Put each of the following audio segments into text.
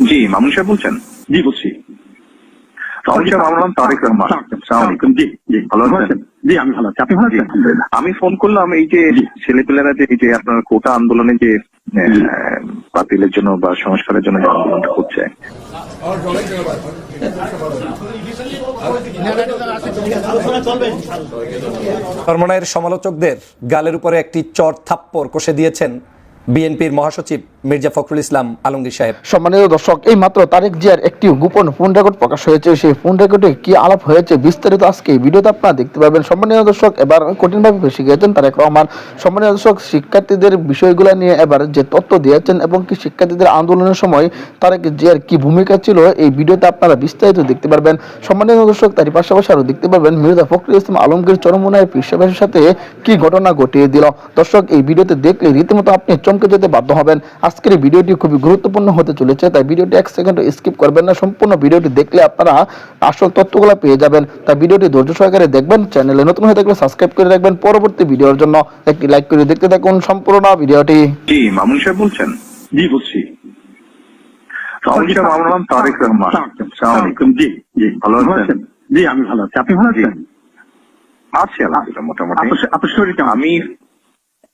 জি মামুন সাহেব বলছেন। জি বলছি। মামুন সাহেব আমার নাম তারেক রহমান। জি জি ভালো আছেন? জি আমি ভালো আছি। আপনি ভালো আছেন? আমি ফোন করলাম এই যে। ছেলেপেলেরা যে এই যে আপনার কোটা আন্দোলনে যে আহ, বাতিলের জন্য বা সংস্কারের জন্য যে আন্দোলনটা করছে চরমনায়ের সমালোচকদের গালের উপরে একটি চর থাপ্পড় কষে দিয়েছেন বিএনপির মহাসচিব মির্জা ফখরুল ইসলাম আলমগীর সাহেব। সম্মানিত দর্শক, এই মাত্র তারেক জিয়ার একটি গোপন ফোন রেকর্ড প্রকাশ হয়েছে। সেই ফোন রেকর্ডে কি আলাপ হয়েছে বিস্তারিত আজকে এই ভিডিওতে আপনারা দেখতে পাবেন। সম্মানীয় দর্শক, এবার কঠিনভাবে ফেসে গিয়েছেন তারেক রহমান। সম্মানীয় দর্শক, শিক্ষার্থীদের বিষয়গুলো নিয়ে এবার যে তথ্য দিয়েছেন এবং কি শিক্ষার্থীদের আন্দোলনের সময় তারেক জিয়ার কি ভূমিকা ছিল, এই ভিডিওতে আপনারা বিস্তারিত দেখতে পারবেন। সম্মানীয় দর্শক, তারই পাশাপাশি আরও দেখতে পারবেন মির্জা ফখরুল ইসলাম আলমগীর চরমুনায় পৃষ্ঠবাসীর সাথে কি ঘটনা ঘটিয়ে দিল। দর্শক, এই ভিডিওতে দেখলে রীতিমতো আপনি চমকে যেতে বাধ্য হবেন। আজকের ভিডিওটি খুবই গুরুত্বপূর্ণ হতে চলেছে তাই ভিডিওটি এক সেকেন্ড স্কিপ করবেন না সম্পূর্ণ ভিডিওটি দেখলে আপনারা আসল তথ্যগুলো পেয়ে যাবেন। তাই ভিডিওটি ধৈর্য সহকারে দেখবেন চ্যানেলে নতুন হয়ে থাকলে সাবস্ক্রাইব করে রাখবেন। পরবর্তী ভিডিওর জন্য একটি লাইক করে দেখতে থাকুন সম্পূর্ণ ভিডিওটি। জি মামুন সাহেব বলছেন? জি বলছি। আমার নাম তারেক রহমান। জি জি ভালো আছেন? জি আমি ভালো আছি। আপনি ভালো আছেন? আছি আলহামদুলিল্লাহ মোটামুটি। আপনার আপনার শরীর আমি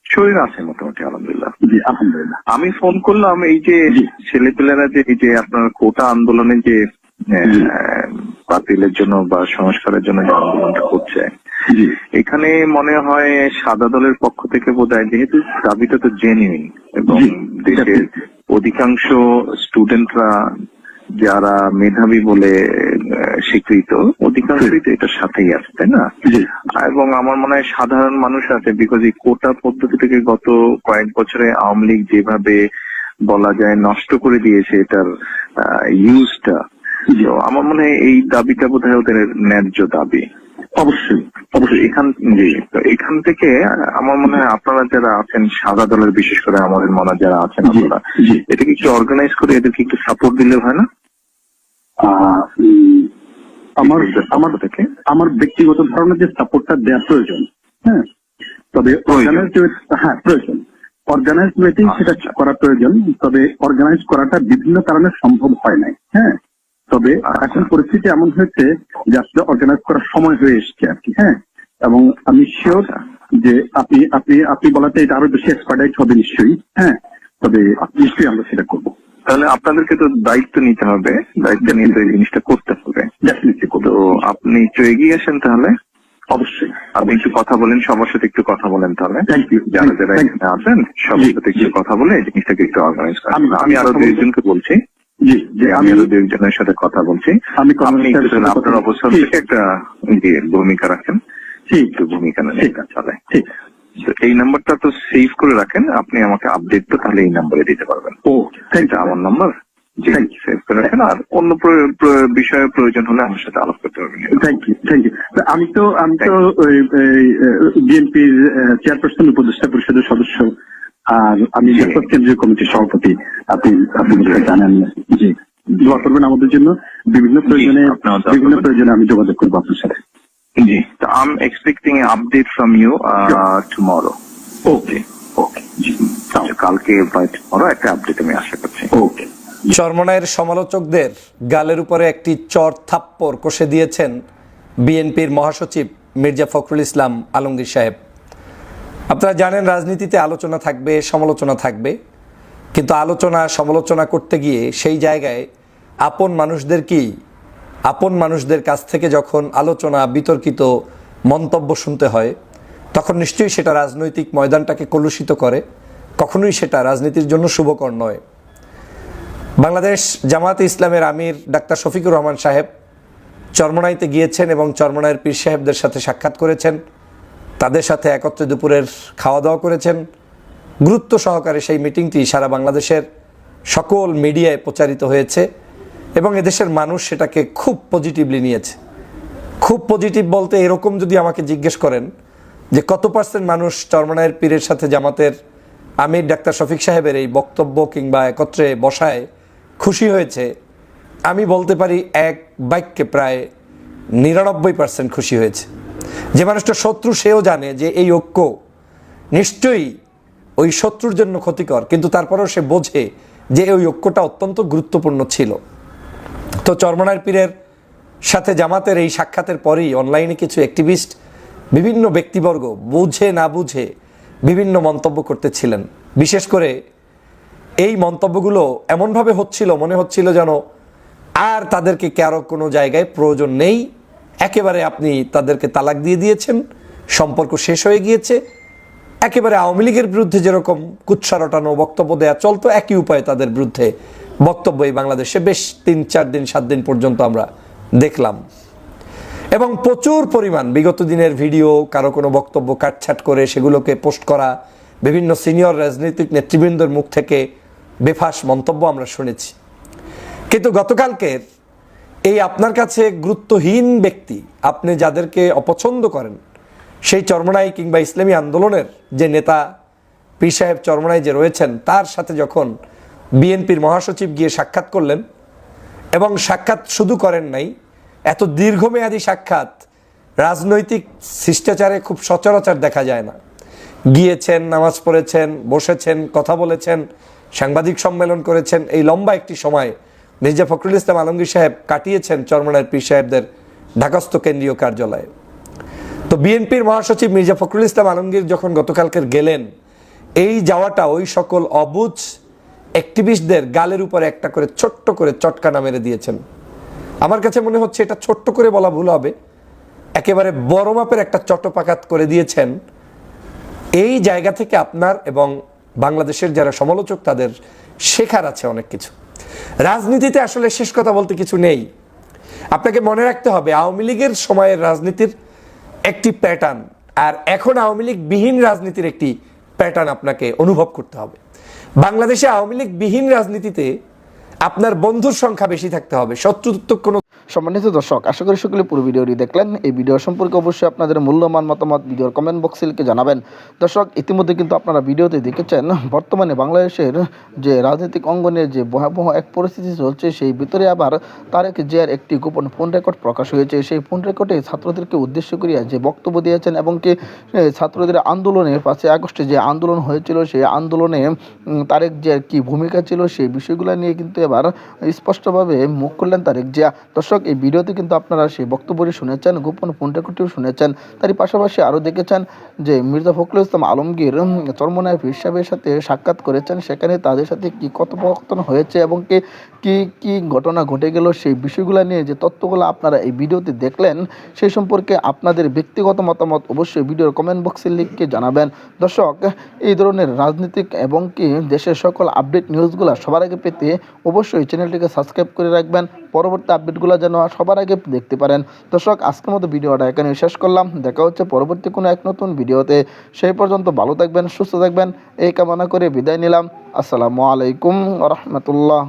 শরীর আছে মোটামুটি আলহামদুলিল্লাহ জি আলহামদুলিল্লাহ আমি ফোন করলাম এই যে। ছেলেপেলেরা যে এই যে আপনার কোটা আন্দোলনে যে বাতিলের জন্য বা সংস্কারের জন্য যে আন্দোলনটা করছে এখানে মনে হয় সাদা দলের পক্ষ থেকে বোধ হয় যেহেতু দাবিটা তো জেনুইন এবং দেশের. অধিকাংশ স্টুডেন্টরা যারা মেধাবী বলে স্বীকৃত অধিকাংশই তো এটার সাথেই আছে তাই না? এবং আমার মনে হয় সাধারণ মানুষ আছে বিকজ এই কোটা পদ্ধতি থেকে গত কয়েক বছরে আওয়ামী লীগ যেভাবে বলা যায় নষ্ট করে দিয়েছে এটার ইউজটা আমার মনে হয় এই দাবিটা বোধ হয় ওদের ন্যায্য দাবি। অবশ্যই অবশ্যই। এখান জি তো এখান থেকে আমার মনে হয় আপনারা যারা আছেন সাদা দলের বিশেষ করে আমাদের মনে হয় যারা আছেন আপনারা। এটাকে একটু অর্গানাইজ করে এদেরকে একটু সাপোর্ট দিলে হয় না? আমার আমার থেকে আমার ব্যক্তিগত ধারণা যে সাপোর্টটা দেওয়া প্রয়োজন হ্যাঁ তবে প্রয়োজন। অর্গানাইজ হ্যাঁ প্রয়োজন অর্গানাইজ ওয়েতেই সেটা আচ্ছা। করা প্রয়োজন তবে অর্গানাইজ করাটা বিভিন্ন কারণে সম্ভব হয় নাই হ্যাঁ তবে আচ্ছা। এখন পরিস্থিতি এমন হয়েছে যে আসলে অর্গানাইজ করার সময় হয়ে এসছে আর কি হ্যাঁ এবং আমি শিওর আচ্ছা। যে আপনি আপনি আপনি বলাতে এটা আরও বেশি এক্সপার্টাইজ হবে নিশ্চয়ই হ্যাঁ তবে নিশ্চয়ই আমরা সেটা করব তাহলে আপনাদেরকে তো দায়িত্ব নিতে হবে। দায়িত্ব নিয়ে তো এই জিনিসটা করতে হবে। তো আপনি একটু এগিয়ে আসেন তাহলে। অবশ্যই। আপনি একটু কথা বলেন সবার সাথে একটু কথা বলেন তাহলে। যারা যারা এখানে আছেন সবার সাথে একটু কথা বলে এই জিনিসটাকে একটু অর্গানাইজ করেন। আমি- আরও দুইজনকে বলছি। জি যে আমি আরও দুইজনের সাথে কথা বলছি। আমি আপনার অবস্থান থেকে একটা জি, ভূমিকা রাখেন। ঠিক একটু ভূমিকা নেন চলে। এই নাম্বারটা তো সেভ করে রাখেন আপনি আমাকে আপডেট তো তাহলে এই নাম্বারে দিতে পারবেন। ও থ্যাংক এটা আমার নাম্বার. সেভ করে রাখেন আর অন্য বিষয়ে প্রয়োজন হলে আমার সাথে আলাপ করতে পারবেন। থ্যাংক ইউ থ্যাংক ইউ আমি তো আমি তো বিএনপির চেয়ারপারসন উপদেষ্টা পরিষদের সদস্য আর আমি। কেন্দ্রীয় কমিটির সভাপতি। আপনি আপনি জানেন জি দোয়া করবেন আমাদের জন্য। বিভিন্ন প্রয়োজনে বিভিন্ন প্রয়োজনে আমি যোগাযোগ করব আপনার সাথে। জি তো I am expecting update from you tomorrow okay okay জি কালকে বাই টুমরো একটা আপডেট আমি আশা করছি। ওকে চরমনায়ের সমালোচকদের গালের উপরে একটি চর থাপ্পড় কষে দিয়েছেন বিএনপির মহাসচিব মির্জা ফখরুল ইসলাম আলমগীর সাহেব। আপনারা জানেন রাজনীতিতে আলোচনা থাকবে সমালোচনা থাকবে। কিন্তু আলোচনা সমালোচনা করতে গিয়ে সেই জায়গায় আপন মানুষদেরকেই আপন মানুষদের কাছ থেকে যখন আলোচনা, বিতর্কিত মন্তব্য শুনতে হয়, তখন নিশ্চয়ই সেটা রাজনৈতিক ময়দানটাকে কলুষিত করে। কখনোই সেটা রাজনীতির জন্য শুভকর নয়। বাংলাদেশ জামাতে ইসলামের আমির ডাক্তার শফিকুর রহমান সাহেব চরমনাইতে গিয়েছেন এবং চরমনাইয়ের পীর সাহেবদের সাথে সাক্ষাৎ করেছেন। তাদের সাথে একত্রে দুপুরের খাওয়া দাওয়া করেছেন। গুরুত্ব সহকারে সেই মিটিংটি সারা বাংলাদেশের সকল মিডিয়ায় প্রচারিত হয়েছে। এবং এদেশের মানুষ সেটাকে খুব পজিটিভলি নিয়েছে। খুব পজিটিভ বলতে এরকম যদি আমাকে জিজ্ঞেস করেন যে কত পার্সেন্ট মানুষ চরমনায়ের পীরের সাথে জামাতের আমির ডাক্তার শফিক সাহেবের এই বক্তব্য কিংবা একত্রে বসায় খুশি হয়েছে, আমি বলতে পারি এক বাক্যে প্রায় নিরানব্বই পার্সেন্ট খুশি হয়েছে। যে মানুষটা শত্রু সেও জানে যে এই ঐক্য নিশ্চয়ই ওই শত্রুর জন্য ক্ষতিকর, কিন্তু তারপরেও সে বোঝে যে ওই ঐক্যটা অত্যন্ত গুরুত্বপূর্ণ ছিল। তো চরমনার পীরের সাথে জামাতের এই সাক্ষাতের পরেই অনলাইনে কিছু অ্যাক্টিভিস্ট বিভিন্ন ব্যক্তিবর্গ বুঝে না বুঝে বিভিন্ন মন্তব্য করতেছিলেন। বিশেষ করে এই মন্তব্যগুলো এমনভাবে হচ্ছিল, মনে হচ্ছিল যেন আর তাদেরকে কারও কোনো জায়গায় প্রয়োজন নেই। একেবারে আপনি তাদেরকে তালাক দিয়ে দিয়েছেন, সম্পর্ক শেষ হয়ে গিয়েছে। একেবারে আওয়ামী লীগের বিরুদ্ধে যেরকম কুৎসা রটানো বক্তব্য দেয়া চলতো, একই উপায়ে তাদের বিরুদ্ধে বক্তব্য এই বাংলাদেশে বেশ তিন, চার দিন, সাত দিন পর্যন্ত আমরা দেখলাম। এবং প্রচুর পরিমাণ, বিগত দিনের ভিডিও, কারও কোনো বক্তব্য কাটছাট করে সেগুলোকে পোস্ট করা, বিভিন্ন সিনিয়র রাজনৈতিক নেতৃবৃন্দের মুখ থেকে বেফাস মন্তব্য আমরা শুনেছি। কিন্তু গতকালকের এই আপনার কাছে গুরুত্বহীন ব্যক্তি, আপনি যাদেরকে অপছন্দ করেন, সেই চরমনাই কিংবা ইসলামী আন্দোলনের যে নেতা, পীর সাহেব চরমনাই যে রয়েছেন, তার সাথে যখন বিএনপির মহাসচিব গিয়ে সাক্ষাৎ করলেন এবং সাক্ষাৎ শুধু করেন নাই, এত দীর্ঘমেয়াদী সাক্ষাৎ রাজনৈতিক শিষ্টাচারে খুব সচরাচর দেখা যায় না। গিয়েছেন, নামাজ পড়েছেন, বসেছেন, কথা বলেছেন, সাংবাদিক সম্মেলন করেছেন, এই লম্বা একটি সময় মির্জা ফখরুল ইসলাম আলমগীর সাহেব কাটিয়েছেন চরমনার পীর সাহেবদের ঢাকাস্থ কেন্দ্রীয় কার্যালয়ে। তো বিএনপির মহাসচিব মির্জা ফখরুল ইসলাম আলমগীর যখন গতকালকের গেলেন, এই যাওয়াটা ওই সকল অবুঝ অ্যাক্টিভিস্টদের গালের উপরে একটা করে ছোট্ট করে চটকানা মেরে দিয়েছেন। আমার কাছে মনে হচ্ছে এটা ছোট্ট করে বলা ভুল হবে। একেবারে বড় মাপের একটা চট্টপাকাত করে দিয়েছেন। এই জায়গা থেকে আপনার এবং বাংলাদেশের যারা সমালোচক, তাদের শেখার আছে অনেক কিছু। রাজনীতিতে আসলে শেষ কথা বলতে কিছু নেই। আপনাকে মনে রাখতে হবে, আওয়ামী লীগের সময়ের রাজনীতির একটি প্যাটার্ন আর এখন আওয়ামী লীগ বিহীন রাজনীতির একটি প্যাটার্ন আপনাকে অনুভব করতে হবে। বাংলাদেশে আওয়ামী লীগ বিহীন রাজনীতিতে আপনার বন্ধুর সংখ্যা বেশি থাকতে হবে। শত্রুত্ব কোনো সম্মানিত দর্শক, আশা করি সকলে পুরো ভিডিওটি দেখলেন। এই ভিডিও সম্পর্কে অবশ্যই আপনাদের মূল্যমান মতামত ভিডিওর কমেন্ট বক্সে লিখে জানাবেন। দর্শক, ইতিমধ্যে কিন্তু আপনারা ভিডিওতে দেখেছেন, বর্তমানে বাংলাদেশের যে রাজনৈতিক অঙ্গনে যে ভয়াবহ এক পরিস্থিতি চলছে, সেই ভিতরে আবার তারেক জিয়ার একটি গোপন ফোন রেকর্ড প্রকাশ হয়েছে। সেই ফোন রেকর্ডে ছাত্রদেরকে উদ্দেশ্য করিয়া যে বক্তব্য দিয়েছেন এবং কি ছাত্রদের আন্দোলনের পাঁচই আগস্টে যে আন্দোলন হয়েছিল, সেই আন্দোলনে তারেক জিয়ার কি ভূমিকা ছিল, সেই বিষয়গুলো নিয়ে কিন্তু এবার স্পষ্টভাবে মুখ করলেন তারেক জিয়া। দর্শক এই ভিডিওতে কিন্তু আপনারা সেই বক্তব্যটি শুনেছেন গোপন ফোন রেকর্ডটিও শুনেছেন। তারই পাশাপাশি আরও দেখেছেন যে মির্জা ফখরুল ইসলাম আলমগীর উম, চরমনায় পীর সাহেবের সাথে সাক্ষাৎ করেছেন। সেখানে তাদের সাথে কি কথোপকথন হয়েছে এবং কি কি কি ঘটনা ঘটে গেল সেই বিষয়গুলো নিয়ে যে তথ্যগুলো আপনারা এই ভিডিওতে দেখলেন সেই সম্পর্কে আপনাদের ব্যক্তিগত মতামত অবশ্যই ভিডিওর কমেন্ট বক্সে লিখকে জানাবেন। দর্শক এই ধরনের রাজনৈতিক এবং কি দেশের সকল আপডেট নিউজগুলো সবার আগে পেতে অবশ্যই চ্যানেলটিকে সাবস্ক্রাইব করে রাখবেন। পরবর্তী আপডেটগুলো যেন সবার আগে দেখতে পারেন। দর্শক, আজকের মতো ভিডিওটা এখানে শেষ করলাম। দেখা হচ্ছে পরবর্তী কোনো এক নতুন ভিডিওতে। সেই পর্যন্ত ভালো থাকবেন, সুস্থ থাকবেন। এই কামনা করে বিদায় নিলাম। আসসালামু আলাইকুম রহমতুল্লাহ।